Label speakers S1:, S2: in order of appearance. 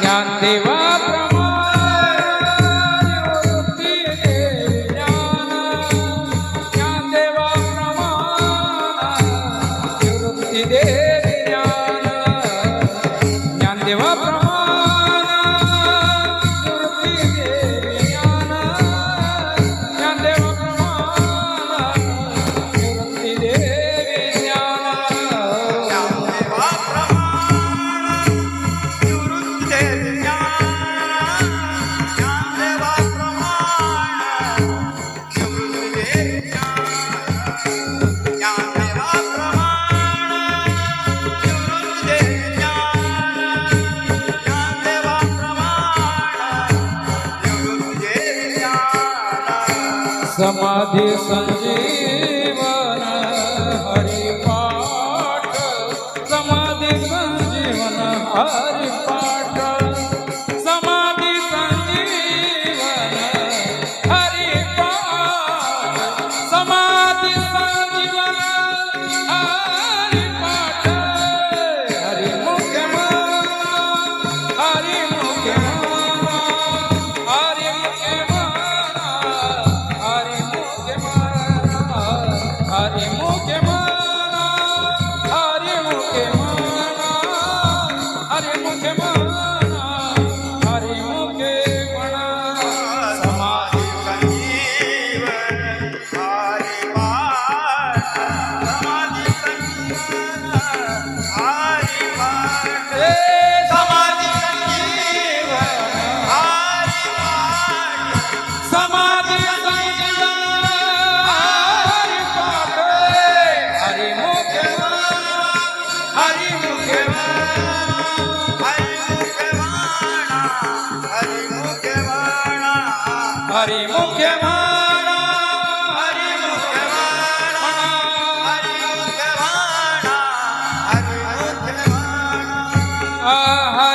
S1: જ્ઞાન દેવા પ્રમાણ જ્ઞાન દેવા પ્રમાણ દેવ समाधि संजीवन हरि पाठ समाधि संजीवन हरि पाठ हरे मुखे मरे मुखे मना अरे मुखे मरे मुखे म्हण हरी मध्ये
S2: सगी हरी
S1: হরি মুখে মারা হরি মুখে
S2: মারা
S1: হরি
S2: মুখে মারা হরি মুখে
S1: মারা